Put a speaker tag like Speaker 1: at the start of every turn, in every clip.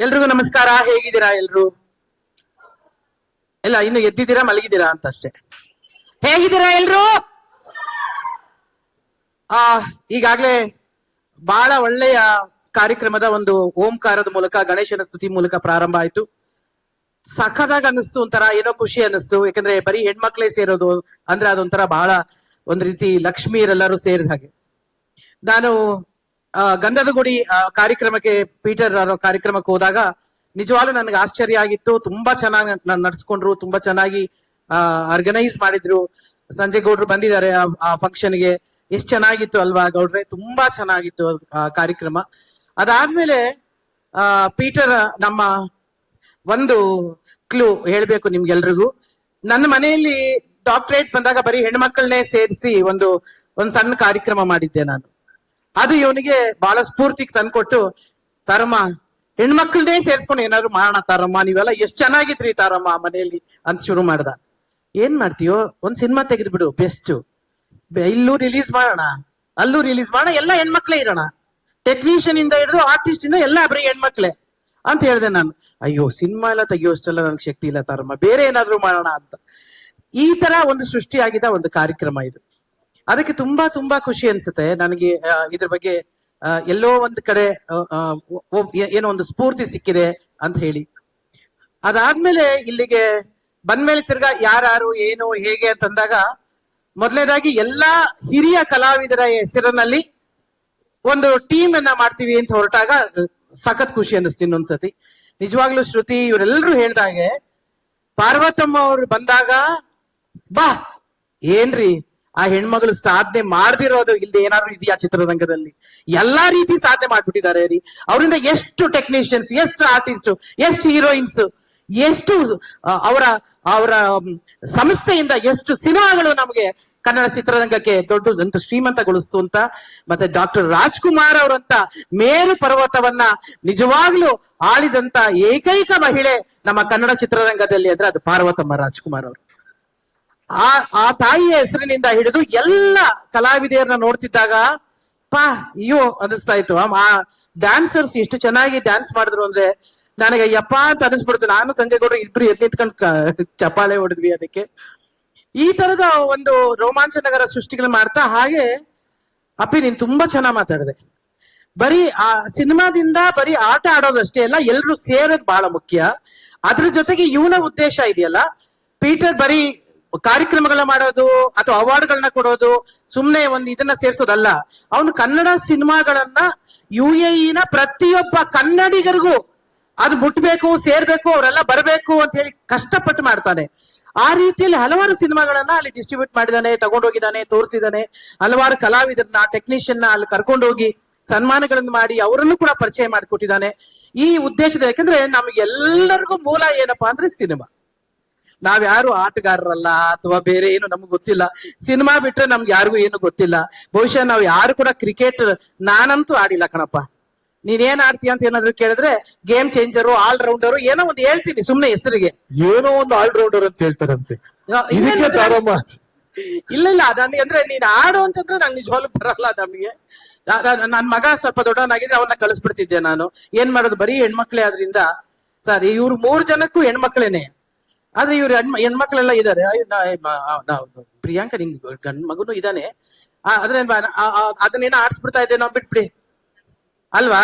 Speaker 1: ಎಲ್ರಿಗೂ ನಮಸ್ಕಾರ, ಹೇಗಿದ್ದೀರಾ ಎಲ್ರು? ಇಲ್ಲ ಇನ್ನು ಎದ್ದಿದ್ದೀರಾ, ಮಲಗಿದ್ದೀರಾ ಅಂತ ಅಷ್ಟೇ ಹೇಗಿದ್ದೀರಾ ಎಲ್ರು? ಆ, ಈಗಾಗ್ಲೇ ಬಹಳ ಒಳ್ಳೆಯ ಕಾರ್ಯಕ್ರಮದ ಒಂದು ಓಂಕಾರದ ಮೂಲಕ, ಗಣೇಶನ ಸ್ತುತಿ ಮೂಲಕ ಪ್ರಾರಂಭ ಆಯ್ತು. ಸಖದಾಗ ಅನ್ನಿಸ್ತು, ಒಂಥರ ಏನೋ ಖುಷಿ ಅನ್ನಿಸ್ತು. ಯಾಕಂದ್ರೆ ಬರೀ ಹೆಣ್ಮಕ್ಳೇ ಸೇರೋದು ಅಂದ್ರೆ ಅದೊಂಥರ ಬಹಳ ಒಂದ್ ರೀತಿ ಲಕ್ಷ್ಮೀರೆಲ್ಲರೂ ಸೇರಿದ ಹಾಗೆ. ನಾನು ಗಂಧದ ಗುಡಿ ಕಾರ್ಯಕ್ರಮಕ್ಕೆ ಪೀಟರ್ ಕಾರ್ಯಕ್ರಮಕ್ಕೆ ಹೋದಾಗ ನಿಜವಾಗ್ಲೂ ನನಗೆ ಆಶ್ಚರ್ಯ ಆಗಿತ್ತು. ತುಂಬಾ ಚೆನ್ನಾಗಿ ನಡ್ಸ್ಕೊಂಡ್ರು, ತುಂಬಾ ಚೆನ್ನಾಗಿ ಆರ್ಗನೈಸ್ ಮಾಡಿದ್ರು. ಸಂಜಯ್ ಗೌಡ್ರು ಬಂದಿದ್ದಾರೆ ಆ- ಫಂಕ್ಷನ್ಗೆ. ಎಷ್ಟ್ ಚೆನ್ನಾಗಿತ್ತು ಅಲ್ವಾ ಗೌಡ್ರೆ? ತುಂಬಾ ಚೆನ್ನಾಗಿತ್ತು ಆ ಕಾರ್ಯಕ್ರಮ. ಅದಾದ್ಮೇಲೆ, ಆ ಪೀಟರ್ ನಮ್ಮ ಒಂದು ಕ್ಲೂ ಹೇಳ್ಬೇಕು ನಿಮ್ಗೆಲ್ರಿಗೂ. ನನ್ನ ಮನೆಯಲ್ಲಿ ಡಾಕ್ಟರೇಟ್ ಬಂದಾಗ ಬರೀ ಹೆಣ್ಮಕ್ಳನ್ನೇ ಸೇರಿಸಿ ಒಂದು, ಒಂದ್ ಸಣ್ಣ ಕಾರ್ಯಕ್ರಮ ಮಾಡಿದ್ದೆ ನಾನು. ಅದು ಇವನಿಗೆ ಬಹಳ ಸ್ಫೂರ್ತಿ ತಂದ್ಕೊಟ್ಟು, ತಾರಮ್ಮ, ಹೆಣ್ಮಕ್ಳನ್ನೇ ಸೇರ್ಸ್ಕೊಂಡು ಏನಾದ್ರು ಮಾಡೋಣ ತಾರಮ್ಮ, ನೀವೆಲ್ಲ ಎಷ್ಟ್ ಚೆನ್ನಾಗಿದ್ರಿ ತಾರಮ್ಮ ಮನೆಯಲ್ಲಿ ಅಂತ ಶುರು ಮಾಡ್ದ. ಏನ್ ಮಾಡ್ತೀಯೋ, ಒಂದ್ ಸಿನಿಮಾ ತೆಗೆದ್ಬಿಡು ಬೆಸ್ಟ್ ಇಲ್ಲೂ ರಿಲೀಸ್ ಮಾಡೋಣ, ಅಲ್ಲೂ ರಿಲೀಸ್ ಮಾಡೋಣ, ಎಲ್ಲ ಹೆಣ್ಮಕ್ಳೇ ಇರೋಣ. ಟೆಕ್ನಿಷಿಯನ್ ಇಂದ ಹಿಡಿದು ಆರ್ಟಿಸ್ಟ್ ಇಂದ ಎಲ್ಲ ಬರೀ ಹೆಣ್ಮಕ್ಳೆ ಅಂತ ಹೇಳ್ದೆ ನಾನು. ಅಯ್ಯೋ, ಸಿನಿಮಾ ಎಲ್ಲ ತೆಗಿಯೋಷ್ಟೆಲ್ಲ ನನ್ಗೆ ಶಕ್ತಿ ಇಲ್ಲ ತಾರಮ್ಮ, ಬೇರೆ ಏನಾದ್ರು ಮಾಡೋಣ ಅಂತ. ಈ ತರ ಒಂದು ಸೃಷ್ಟಿಯಾಗಿದ್ದ ಒಂದು ಕಾರ್ಯಕ್ರಮ ಇದು. ಅದಕ್ಕೆ ತುಂಬಾ ತುಂಬಾ ಖುಷಿ ಅನ್ಸುತ್ತೆ. ನನಗೆ ಇದ್ರ ಬಗ್ಗೆ ಎಲ್ಲೋ ಒಂದ್ ಕಡೆ ಏನೋ ಒಂದು ಸ್ಫೂರ್ತಿ ಸಿಕ್ಕಿದೆ ಅಂತ ಹೇಳಿ. ಅದಾದ್ಮೇಲೆ ಇಲ್ಲಿಗೆ ಬಂದ್ಮೇಲೆ ತಿರ್ಗಾ ಯಾರು ಏನು, ಹೇಗೆ ಅಂತಂದಾಗ ಮೊದಲನೇದಾಗಿ ಎಲ್ಲಾ ಹಿರಿಯ ಕಲಾವಿದರ ಹೆಸರಿನಲ್ಲಿ ಒಂದು ಟೀಮ್ ಅನ್ನ ಮಾಡ್ತೀವಿ ಅಂತ ಹೊರಟಾಗ ಸಖತ್ ಖುಷಿ ಅನ್ನಿಸ್ತು ಇನ್ನೊಂದ್ಸತಿ. ನಿಜವಾಗ್ಲೂ ಶ್ರುತಿ ಇವರೆಲ್ಲರೂ ಹೇಳ್ದಾಗೆ ಪಾರ್ವತಮ್ಮ ಅವ್ರು ಬಂದಾಗ, ಬಾ, ಏನ್ರಿ? ಆ ಹೆಣ್ಮಗಳು ಸಾಧನೆ ಮಾಡದಿರೋದು ಇಲ್ದೆ ಏನಾದ್ರು ಇದೆಯಾ ಚಿತ್ರರಂಗದಲ್ಲಿ? ಎಲ್ಲಾ ರೀತಿ ಸಾಧನೆ ಮಾಡ್ಬಿಟ್ಟಿದ್ದಾರೆ ರೀ. ಅವರಿಂದ ಎಷ್ಟು ಟೆಕ್ನಿಷಿಯನ್ಸ್ ಎಷ್ಟು ಆರ್ಟಿಸ್ಟ್ ಎಷ್ಟು ಹೀರೋಯಿನ್ಸ್ ಎಷ್ಟು ಅವರ ಅವರ ಸಂಸ್ಥೆಯಿಂದ ಎಷ್ಟು ಸಿನಿಮಾಗಳು ನಮಗೆ ಕನ್ನಡ ಚಿತ್ರರಂಗಕ್ಕೆ ದೊಡ್ಡ ಶ್ರೀಮಂತಗೊಳಿಸ್ತು ಅಂತ, ಮತ್ತೆ ಡಾಕ್ಟರ್ ರಾಜ್ಕುಮಾರ್ ಅವರಂತ ಮೇರು ಪರ್ವತವನ್ನ ನಿಜವಾಗ್ಲೂ ಆಳಿದಂತ ಏಕೈಕ ಮಹಿಳೆ ನಮ್ಮ ಕನ್ನಡ ಚಿತ್ರರಂಗದಲ್ಲಿ ಅಂದ್ರೆ ಅದು ಪಾರ್ವತಮ್ಮ ರಾಜ್ಕುಮಾರ್ ಅವರು. ಆ ಆ ತಾಯಿಯ ಹೆಸರಿನಿಂದ ಹಿಡಿದು ಎಲ್ಲ ಕಲಾವಿದೆಯರನ್ನ ನೋಡ್ತಿದ್ದಾಗ, ಪಾ, ಅಯ್ಯೋ ಅನಿಸ್ತಾ ಇತ್ತು. ಆ- ಡ್ಯಾನ್ಸರ್ಸ್ ಎಷ್ಟು ಚೆನ್ನಾಗಿ ಡ್ಯಾನ್ಸ್ ಮಾಡಿದ್ರು ಅಂದ್ರೆ ನನಗೆ ಯಪ್ಪ ಅಂತ ಅನಿಸ್ಬಿಡ್ತು ನಾನು ಸಂಜೆ ಗೌಡ್ರು ಇಬ್ರು ಎದ್ ನಿಂತ್ಕೊಂಡು ಚಪ್ಪಾಳೆ ಹೊಡೆದ್ವಿ ಅದಕ್ಕೆ. ಈ ತರದ ಒಂದು ರೋಮಾಂಚನಗರ ಸೃಷ್ಟಿಗಳು ಮಾಡ್ತಾ ಹಾಗೆ ಅಪ್ಪಿ ನೀನ್ ತುಂಬಾ ಚೆನ್ನಾಗಿ ಮಾತಾಡಿದೆ. ಬರೀ ಆ ಸಿನಿಮಾದಿಂದ ಬರೀ ಆಟ ಆಡೋದಷ್ಟೇ ಅಲ್ಲ, ಎಲ್ರು ಸೇರೋದು ಬಹಳ ಮುಖ್ಯ. ಅದ್ರ ಜೊತೆಗೆ ಇವನ ಉದ್ದೇಶ ಇದೆಯಲ್ಲ, ಪೀಟರ್ ಬರೀ ಕಾರ್ಯಕ್ರಮಗಳನ್ನ ಮಾಡೋದು ಅಥವಾ ಅವಾರ್ಡ್ಗಳನ್ನ ಕೊಡೋದು ಸುಮ್ನೆ ಒಂದು ಇದನ್ನ ಸೇರ್ಸೋದಲ್ಲ. ಅವನು ಕನ್ನಡ ಸಿನಿಮಾಗಳನ್ನ ಯು ನ ಪ್ರತಿಯೊಬ್ಬ ಕನ್ನಡಿಗರಿಗೂ ಅದು ಮುಟ್ಬೇಕು, ಸೇರ್ಬೇಕು, ಅವರೆಲ್ಲ ಬರಬೇಕು ಅಂತ ಹೇಳಿ ಕಷ್ಟಪಟ್ಟು ಮಾಡ್ತಾನೆ. ಆ ರೀತಿಯಲ್ಲಿ ಹಲವಾರು ಸಿನಿಮಾಗಳನ್ನ ಅಲ್ಲಿ ಡಿಸ್ಟ್ರಿಬ್ಯೂಟ್ ಮಾಡಿದಾನೆ ತಗೊಂಡೋಗಿದ್ದಾನೆ ತೋರಿಸಿದಾನೆ. ಹಲವಾರು ಕಲಾವಿದರನ್ನ ಟೆಕ್ನಿಷಿಯನ್ ಅಲ್ಲಿ ಕರ್ಕೊಂಡೋಗಿ ಸನ್ಮಾನಗಳನ್ನು ಮಾಡಿ ಅವರನ್ನು ಕೂಡ ಪರಿಚಯ ಮಾಡಿಕೊಟ್ಟಿದ್ದಾನೆ ಈ ಉದ್ದೇಶದ ಯಾಕಂದ್ರೆ ನಮ್ಗೆಲ್ಲರಿಗೂ ಮೂಲ ಏನಪ್ಪಾ ಅಂದ್ರೆ ಸಿನಿಮಾ. ನಾವ್ಯಾರು ಆಟಗಾರರಲ್ಲ ಅಥವಾ ಬೇರೆ ಏನು ನಮ್ಗೆ ಗೊತ್ತಿಲ್ಲ. ಸಿನಿಮಾ ಬಿಟ್ರೆ ನಮ್ಗೆ ಯಾರಿಗೂ ಏನು ಗೊತ್ತಿಲ್ಲ. ಬಹುಶಃ ನಾವ್ ಯಾರು ಕೂಡ ಕ್ರಿಕೆಟ್ ನಾನಂತೂ ಆಡಿಲ್ಲ ಕಣಪ್ಪ. ನೀನ್ ಏನ್ ಆಡ್ತೀಯ ಅಂತ ಏನಾದ್ರು ಕೇಳಿದ್ರೆ ಗೇಮ್ ಚೇಂಜರು ಆಲ್ ರೌಂಡರು ಏನೋ ಒಂದು ಹೇಳ್ತೀನಿ ಸುಮ್ನೆ ಹೆಸರಿಗೆ.
Speaker 2: ಏನೋ ಒಂದು ಆಲ್ ರೌಂಡರ್ ಅಂತ ಹೇಳ್ತಾರಂತೆ. ಇದಕ್ಕೆ?
Speaker 1: ಇಲ್ಲ ಇಲ್ಲ ನನಗೆ ಅಂದ್ರೆ ನೀನ್ ಆಡು ಅಂತಂದ್ರೆ ನಂಗೆ ನಿಜವಾಗ್ಲೂ ಬರಲ್ಲ ನಮ್ಗೆ. ನನ್ ಮಗ ಸ್ವಲ್ಪ ದೊಡ್ಡವನಾಗಿದ್ರೆ ಅವನ್ನ ಕಳಿಸ್ಬಿಡ್ತಿದ್ದೆ ನಾನು. ಏನ್ ಮಾಡೋದು? ಬರೀ ಹೆಣ್ಮಕ್ಳೆ ಆದ್ರಿಂದ. ಸರ್ ಇವ್ರು ಮೂರ್ ಜನಕ್ಕೂ ಹೆಣ್ಮಕ್ಳೇನೆ. ಆದ್ರೆ ಇವ್ರು ಹೆಣ್ಮ ಹೆಣ್ಮಕ್ಳೆಲ್ಲ ಇದಾರೆ. ಪ್ರಿಯಾಂಕ ನಿಂಗ್ ಗಂಡ್ ಮಗುನು ಇದಾನೆ. ಆದ್ರೆ ಅದನ್ನೇನ ಆಡ್ಸ್ಬಿಡ್ತಾ ಇದ್ದೆ ನಾವು ಬಿಟ್ಬಿಡಿ. ಅಲ್ವಾ?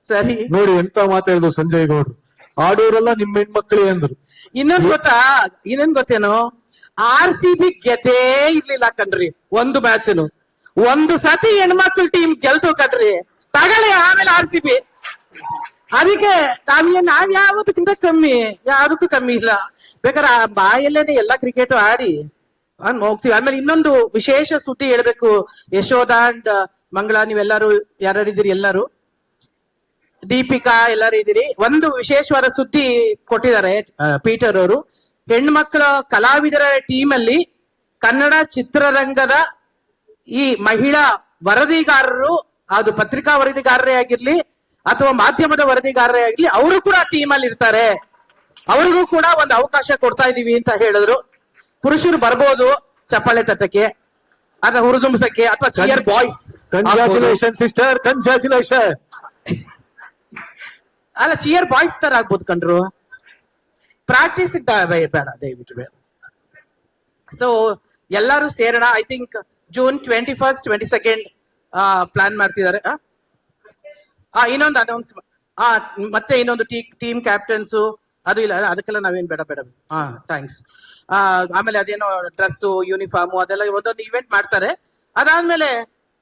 Speaker 1: ಸರಿ.
Speaker 2: ನೋಡಿ ಎಂತ ಮಾತಾಡಿದ್ರು ಸಂಜಯ್ ಗೌಡ್ರು. ಆಡೋರೆಲ್ಲ ನಿಮ್ಮ ಹೆಣ್ಮಕ್ಳೇ ಅಂದ್ರು.
Speaker 1: ಇನ್ನೊಂದ್ ಗೊತ್ತಾ? ಇನ್ನೊಂದ್ ಗೊತ್ತೇನು? ಆರ್ ಸಿ ಬಿ ಗೆದ್ದೇ ಇರ್ಲಿಲ್ಲ ಕಣ್ರಿ ಒಂದು ಮ್ಯಾಚ್ ಒಂದು ಸತಿ ಹೆಣ್ಮಕ್ಳು ಟೀಮ್ ಗೆಲ್ತು ಕಣ್ರಿ. ತಗಳಿ ಆಮೇಲೆ ಆರ್ ಸಿ ಬಿ. ಅದಕ್ಕೆ ನಾವ್ ನಾವ್ ಯಾವತ್ತಕ್ಕಿಂತ ಕಮ್ಮಿ, ಯಾವ್ದಕ್ಕೂ ಕಮ್ಮಿ ಇಲ್ಲ. ಬೇಕಾದ್ರೆ ಆ ಬಾಯಲ್ಲೇನೆ ಎಲ್ಲಾ ಕ್ರಿಕೆಟ್ ಆಡಿ ಹೋಗ್ತೀವಿ. ಆಮೇಲೆ ಇನ್ನೊಂದು ವಿಶೇಷ ಸುದ್ದಿ ಹೇಳ್ಬೇಕು. ಯಶೋಧ ಅಂಡ್ ಮಂಗಳ, ನೀವೆಲ್ಲರೂ ಯಾರ್ಯಾರಿದ್ದೀರಿ? ಎಲ್ಲರೂ? ದೀಪಿಕಾ ಎಲ್ಲರೂ ಇದ್ದೀರಿ? ಒಂದು ವಿಶೇಷವಾದ ಸುದ್ದಿ ಕೊಟ್ಟಿದ್ದಾರೆ ಪೀಟರ್ ಅವರು. ಹೆಣ್ಮಕ್ಳ ಕಲಾವಿದರ ಟೀಮ್ ಅಲ್ಲಿ ಕನ್ನಡ ಚಿತ್ರರಂಗದ ಈ ಮಹಿಳಾ ವರದಿಗಾರರು, ಅದು ಪತ್ರಿಕಾ ವರದಿಗಾರರೇ ಆಗಿರ್ಲಿ ಅಥವಾ ಮಾಧ್ಯಮದ ವರದಿಗಾರರೇ ಆಗ್ಲಿ ಅವರು ಕೂಡ ಟೀಮ್ ಅಲ್ಲಿ ಇರ್ತಾರೆ. ಅವರಿಗೂ ಕೂಡ ಒಂದು ಅವಕಾಶ ಕೊಡ್ತಾ ಇದೀವಿ ಅಂತ ಹೇಳಿದ್ರು. ಪುರುಷರು ಬರ್ಬೋದು ಚಪ್ಪಾಳೆ ತಟ್ಟಕ್ಕೆ ಅಥವಾ ಹುರಿದುಂಬಸಕ್ಕೆ ಅಥವಾ cheer boys
Speaker 2: congratulation sister congratulation
Speaker 1: ಅಲ್ಲ ಚಿಯರ್ ಬಾಯ್ಸ್ ತರ ಆಗ್ಬೋದು ಕಣ್ರು. ಪ್ರಾಕ್ಟೀಸ್ ಬೇಡ ದಯವಿಟ್ಟು ಬೇಡ. ಸೊ ಎಲ್ಲರೂ ಸೇರೋಣ. I think June twenty first twenty second plan ಮಾಡ್ತಿದ್ದಾರೆ ಆ? ಇನ್ನೊಂದು ಅನೌನ್ಸ್ ಆ ಮತ್ತೆ ಇನ್ನೊಂದು ಟೀ ಟೀಮ್ ಕ್ಯಾಪ್ಟನ್ಸ್ ಅದು ಇಲ್ಲ ಅದಕ್ಕೆಲ್ಲ ನಾವೇನ್ ಬೇಡ ಬೇಡ ಹಾ. ಥ್ಯಾಂಕ್ಸ್ ಆಮೇಲೆ ಅದೇನೋ ಡ್ರೆಸ್ ಯೂನಿಫಾರ್ಮ್ ಅದೆಲ್ಲ ಒಂದೊಂದು ಇವೆಂಟ್ ಮಾಡ್ತಾರೆ. ಅದಾದ್ಮೇಲೆ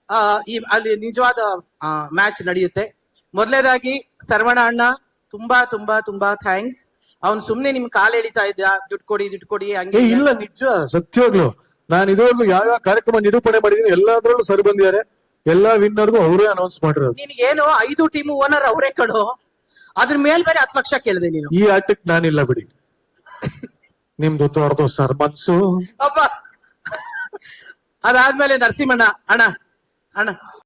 Speaker 1: ಆ, ಈ ಅಲ್ಲಿ ನಿಜವಾದ ಮ್ಯಾಚ್ ನಡೆಯುತ್ತೆ. ಮೊದಲನೇದಾಗಿ ಸರ್ವಣ ಅಣ್ಣ ತುಂಬಾ ತುಂಬಾ ತುಂಬಾ ಥ್ಯಾಂಕ್ಸ್ ಅವ್ನು ಸುಮ್ನೆ ನಿಮ್ ಕಾಲ್ ಎಳಿತಾ ಇದ್ದ ದುಡ್ಡು ಕೊಡಿ ದುಡ್ಡು ಕೊಡಿ ಹಂಗೆ
Speaker 2: ಇಲ್ಲ ನಿಜ ಸತ್ಯವಾಗ್ಲು ನಾನು ಇದುವರೆಗೂ ಯಾವ ಕಾರ್ಯಕ್ರಮ ನಿರೂಪಣೆ ಮಾಡಿದೀನಿ ಎಲ್ಲಾದ್ರಲ್ಲೂ ಸರಿ ಬಂದಿದ್ದಾರೆ. ಎಲ್ಲಾ ವಿನ್ನರ್ಗೂ ಅವರೇ ಅನೌನ್ಸ್ ಮಾಡಿರೋದು.
Speaker 1: ನಿನ್ಗೇನು ಐದು ಟೀಮ್ ಓನರ್ ಅವರೇ ಕಣೋ ಅದ್ರ ಮೇಲ್ ಬೇರೆ ಹತ್ತು ಲಕ್ಷ ಕೇಳಿದೆ ನೀನು.
Speaker 2: ಈ ಆಟಕ್ಕೆ ನಾನಿಲ್ಲ ಬಿಡಿ. ನಿಮ್ದು ತೋರ್ದು ಸರ್ ಮನ್ಸು.
Speaker 1: ಅಪ್ಪ ಅದಾದ್ಮೇಲೆ ನರಸಿಂಹಣ್ಣ ಅಣ್ಣ ಅಣ್ಣ.